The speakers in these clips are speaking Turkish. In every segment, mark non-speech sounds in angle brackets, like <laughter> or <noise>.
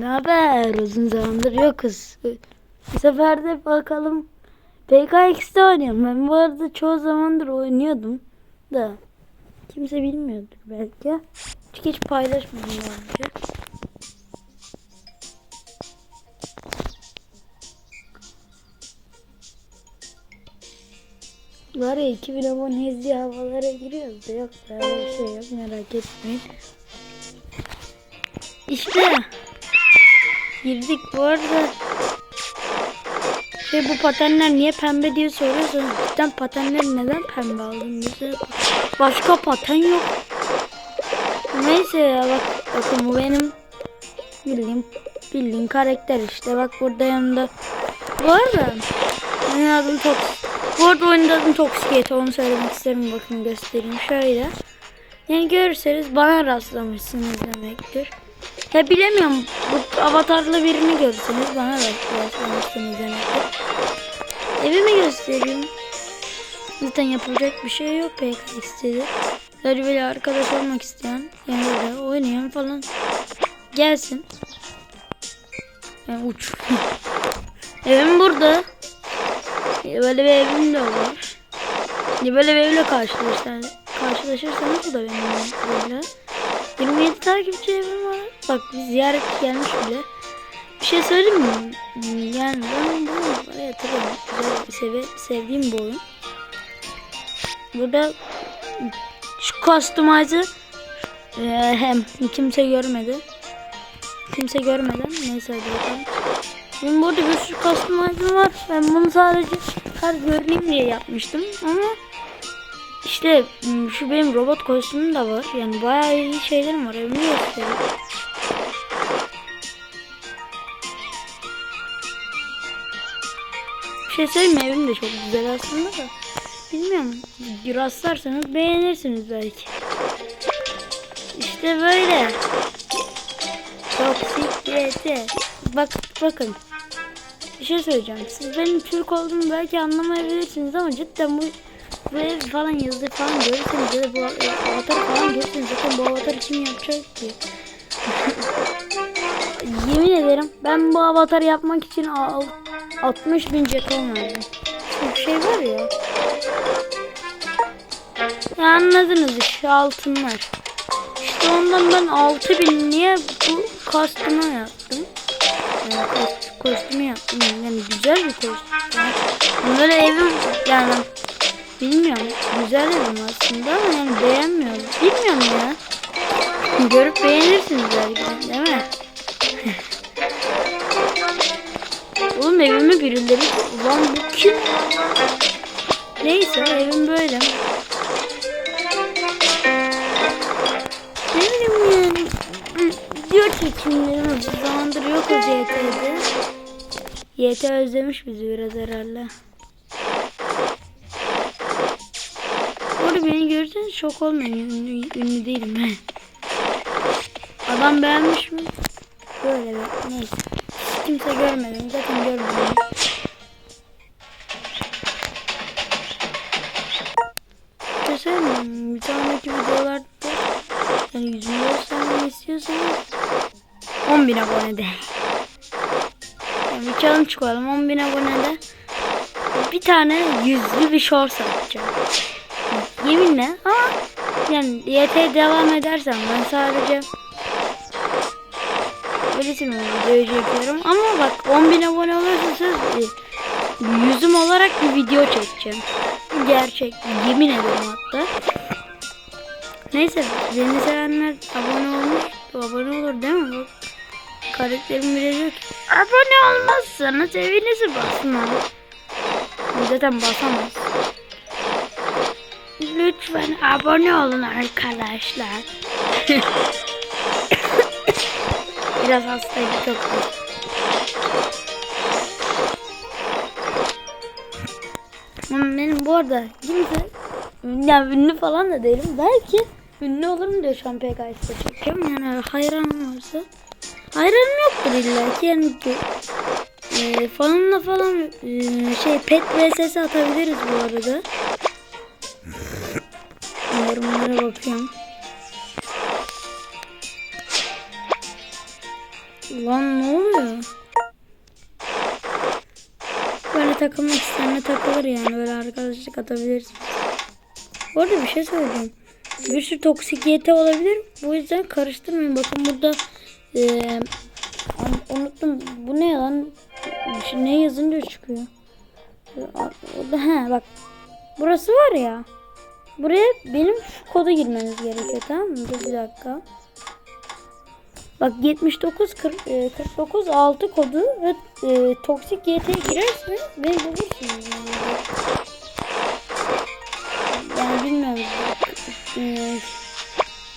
Ne haber? Uzun zamandır yokuz. Bu sefer de bakalım. PKX'de oynuyorum. Ben bu arada çoğu zamandır oynuyordum. Da kimse bilmiyordur belki. Çünkü hiç paylaşmadım önce. Var ya 2000 aboneyiz diye havalara giriyoruz da yok böyle bir şey yok merak etmeyin. İşte girdik bu arada. Şey bu patenler niye pembe diye soruyorsanız cidden patenler neden pembe aldın? Bize başka paten yok. Neyse ya bak bakın bu benim bildiğim bildiğim karakter işte. Bak burada yanında. Bu arada benim adım Tox bu arada oyunda adım Toxicate onu söylemek isterim. Bakın göstereyim şöyle. Yani görürseniz bana rastlamışsınız demektir ya bilemiyorum. Bu avatarlı birini görürseniz bana da rastlamışsınız demektir. Evimi göstereyim. Zaten yapacak bir şey yok pek istedi. Böyle arkadaş olmak isteyen yani böyle oynayan falan gelsin. Yani uç. <laughs> evim burada. Böyle bir evim de var. Böyle bir evle karşılaşırsanız, karşılaşırsanız bu da benim evim böyle. 27 takipçi evim var. Bak bir ziyaret gelmiş bile. Bir şey söyleyeyim mi? Yani ben bunu bayağı hatırlıyorum. Güzel, seve, sevdiğim bir oyun. Burada şu customize'ı e, hem kimse görmedi. Kimse görmeden neyse hadi bakalım. Benim burada bir sürü customize'ım var. Ben bunu sadece her görüneyim diye yapmıştım ama işte m, şu benim robot kostümüm de var. Yani bayağı iyi şeylerim var. Evimi göstereyim. Bir şey söyleyeyim mi? Evim de çok güzel aslında da. Bilmiyorum. Rastlarsanız beğenirsiniz belki. İşte böyle. Toksiklete. Bak bakın. Bir şey söyleyeceğim. Siz benim Türk olduğumu belki anlamayabilirsiniz ama cidden bu ev falan yazdı falan görürseniz ya bu avatar falan görürseniz zaten bu avatarı kim yapacak ki? <laughs> Yemin ederim ben bu avatarı yapmak için al- 60 bin jeton verdim. Bir şey var ya. Ya anladınız işte altınlar. İşte ondan ben 6 bin niye bu kostümü yaptım? Yani kost- kostümü yaptım. Yani güzel bir kostüm. Yani böyle evim yani Bilmiyorum. Güzel evim aslında ama yani beğenmiyorum. Bilmiyorum ya. Görüp beğenirsiniz belki değil mi? <laughs> Oğlum evimi birileri... Ulan bu kim? Neyse evim böyle. Ne bileyim yani. Video çekimlerim uzun zamandır yok o YT'de. YT özlemiş bizi biraz herhalde. Şok olmayın. Ünlü, ünlü değilim. Adam beğenmiş mi? Böyle bir neyse. Kimse görmedim. Zaten görmedim. Mi? Bir sonraki videolarda yani yüzümü göstermemi istiyorsanız 10.000 abonede. Yani bir challenge koyalım 10.000 abonede. Bir tane yüzlü bir short atacağım. Yeminle ama yani YT devam edersem ben sadece öylesine videoyu çekiyorum ama bak 10.000 abone olursa söz e, yüzüm olarak bir video çekeceğim. Gerçek yemin ederim hatta. Neyse beni sevenler abone olmuş abone olur değil mi? Bak karakterim bile diyor ki abone olmazsanız evinizi basma. Zaten basamaz. Lütfen abone olun arkadaşlar. <coughs> Biraz hastayım çok. Benim bu arada kimse yani ünlü falan da değilim. Belki ünlü olurum diye şu an PKS'de çekiyorum. Yani hayranım varsa. Hayranım yoktur illa ki. Yani e, falan e, şey pet vs atabiliriz bu arada. Yorumlara bakıyorum. Lan ne oluyor? Böyle takılmak isteyenle takılır yani. Böyle arkadaşlık atabilirsin. Bu arada bir şey söyleyeceğim. Bir sürü toksik YT olabilir. Bu yüzden karıştırmayın. Bakın burada un- unuttum. Bu ne lan? Ne yazınca çıkıyor. Orada he bak. Burası var ya. Buraya benim şu kodu girmeniz gerekiyor tamam mı? Bir dakika. Bak 79 40, e, 49 6 kodu ve e, toksik YT'ye girerseniz beni bulursunuz. Yani, yani bilmiyorum. E,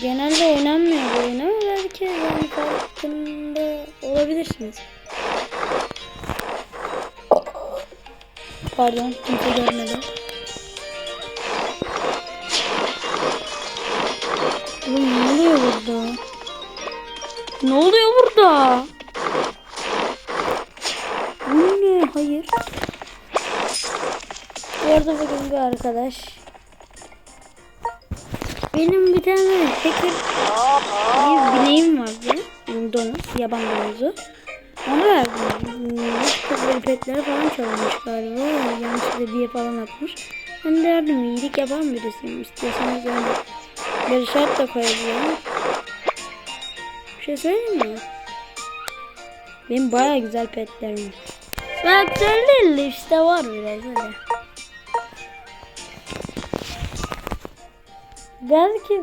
genelde oynanmıyor bu oyun ama belki yani farkında olabilirsiniz. Pardon kimse görmedi. Bir arkadaş. Benim bir tane hacker bir bineğim vardı. Domuz, yaban domuzu. Onu verdim. Böyle petleri falan çalmış galiba. Yanlışlıkla diye falan atmış. Ben derdim iyilik yapan birisiyim. İstiyorsanız yani böyle şart da koyabilirim. Bir şey söyleyeyim mi? Benim baya güzel petlerim var. Ben güzel değil işte var biraz öyle. Belki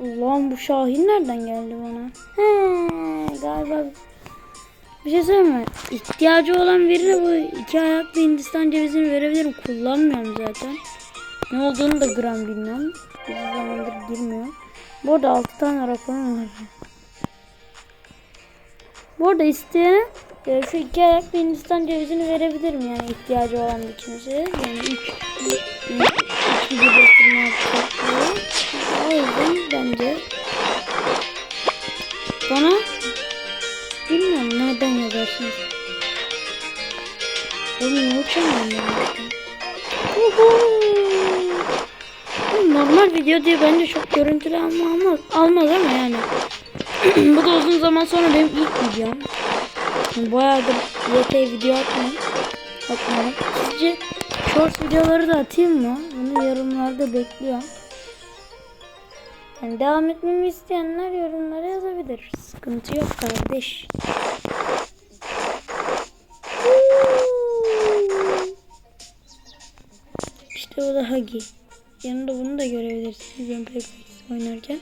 Ulan bu Şahin nereden geldi bana? He, galiba bir şey söyleyeyim mi? İhtiyacı olan birine bu iki ayaklı Hindistan cevizini verebilirim. Kullanmıyorum zaten. Ne olduğunu da gram bilmiyorum. Bir zamandır girmiyor. Bu arada 6 tane raporum var. Bu arada isteyene şu iki ayaklı Hindistan cevizini verebilirim yani ihtiyacı olan bir kimseye. Yani 3 3 video gösterme yapacak diye. O bence bana bilmiyorum nereden yazarsınız. Oğlum ne uçamıyorum ben. Normal video diye bence çok görüntülü almaz, almaz ama yani. <clears throat> Bu da uzun zaman sonra benim ilk videom. Bayağıdır YT video. Atmıyorum. Sizce short videoları da atayım mı? Bunu yorumlarda bekliyorum. Yani devam etmemi isteyenler yorumlara yazabilir. Sıkıntı yok kardeş. İşte o da Hagi. Yanında bunu da görebilirsiniz. Ben pek oynarken.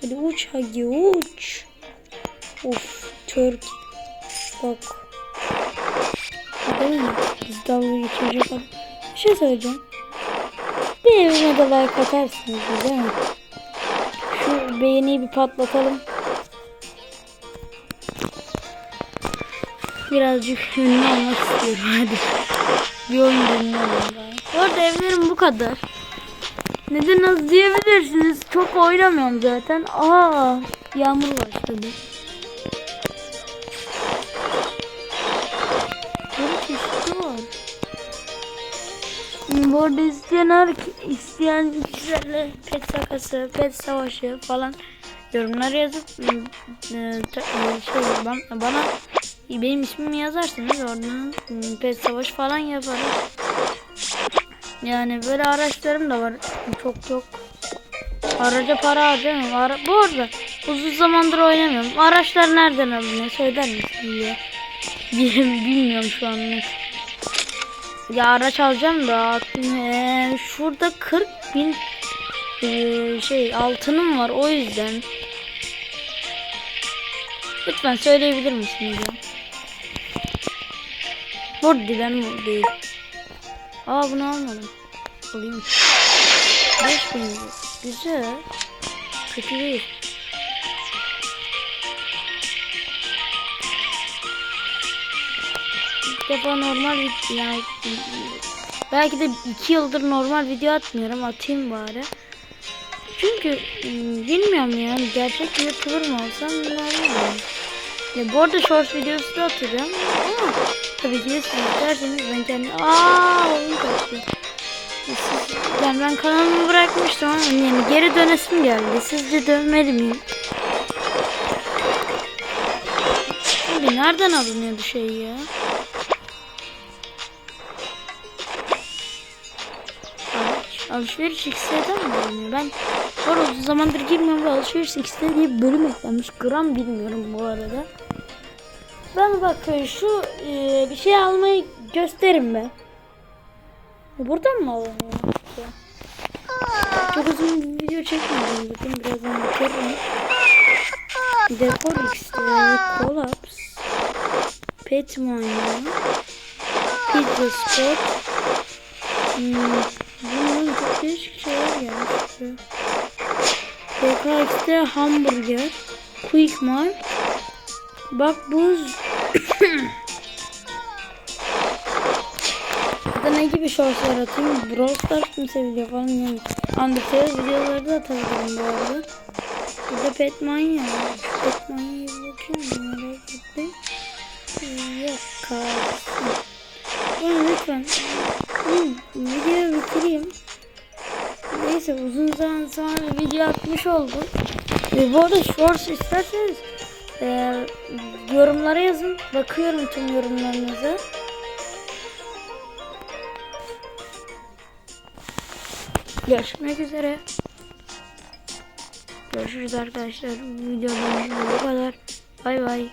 Hadi uç Hagi uç. Of Türk. Bak. Değil mi? Biz dalga geçecek adam. Bir şey söyleyeceğim. Bir evime de like atarsınız değil mi? Şu beğeniyi bir patlatalım. Birazcık ünlü olmak istiyorum hadi. Bir oyun ünlü. Bu arada evlerim bu kadar. Neden az diyebilirsiniz. Çok oynamıyorum zaten. Aa, yağmur başladı. Bu arada isteyen, her- isteyen kişilerle pet sakası, pet savaşı falan yorumlara yazıp e, ta- e, şey ben- bana benim ismimi yazarsanız oradan e, pet savaşı falan yaparız. Yani böyle araçlarım da var. Çok çok. Araca para harcamıyorum. Ara Bu arada uzun zamandır oynamıyorum. Araçlar nereden alınıyor söyler misin diye. <laughs> Bilmiyorum şu an. Ya araç alacağım da eee, şurada 40 bin eee, şey altınım var o yüzden. Lütfen söyleyebilir misiniz ya? Burada ben bu değil. Aa bunu almadım. Alayım. 5000 Güzel. Kötü değil. Defa normal video yani belki de iki yıldır normal video atmıyorum atayım bari. Çünkü ım, bilmiyorum yani gerçek YouTuber mı olsam normal. Ya bu arada short videosu da atacağım ama tabii ki de siz isterseniz ben kendi Aa oyun kaçtı. Yani ben kanalımı bırakmıştım ama yani geri dönesim geldi. Sizce dönmeli miyim? Abi nereden alınıyordu şey ya? Alışveriş X'den mi alınıyor? Ben var uzun zamandır girmiyorum ve alışveriş X'de diye bir bölüm eklenmiş. Gram bilmiyorum bu arada. Ben bakın şu e, bir şey almayı gösterin be. Buradan mı alınıyor? Çok uzun bir video çekmedim. Bakın birazdan bakarım. Dekor X'de Collapse Petmania Pizza Spot hmm, değişik şeyler gelmiş. DKX'de hamburger Quick Mart Bak buz <coughs> Burada ne gibi shortslar atayım? Brawl Stars mı seviliyor falan yani. Undertale videoları da atabilirim bu arada. Burada Petmania Petmania'ya bir mı? Merak ettim. Yok kalsın. Bana lütfen. Videoyu bitireyim. Neyse uzun zaman sonra video atmış oldum. E, bu arada shorts isterseniz e, yorumlara yazın. Bakıyorum tüm yorumlarınıza. Görüşmek üzere. Görüşürüz arkadaşlar. Videodan bu kadar. Bay bay.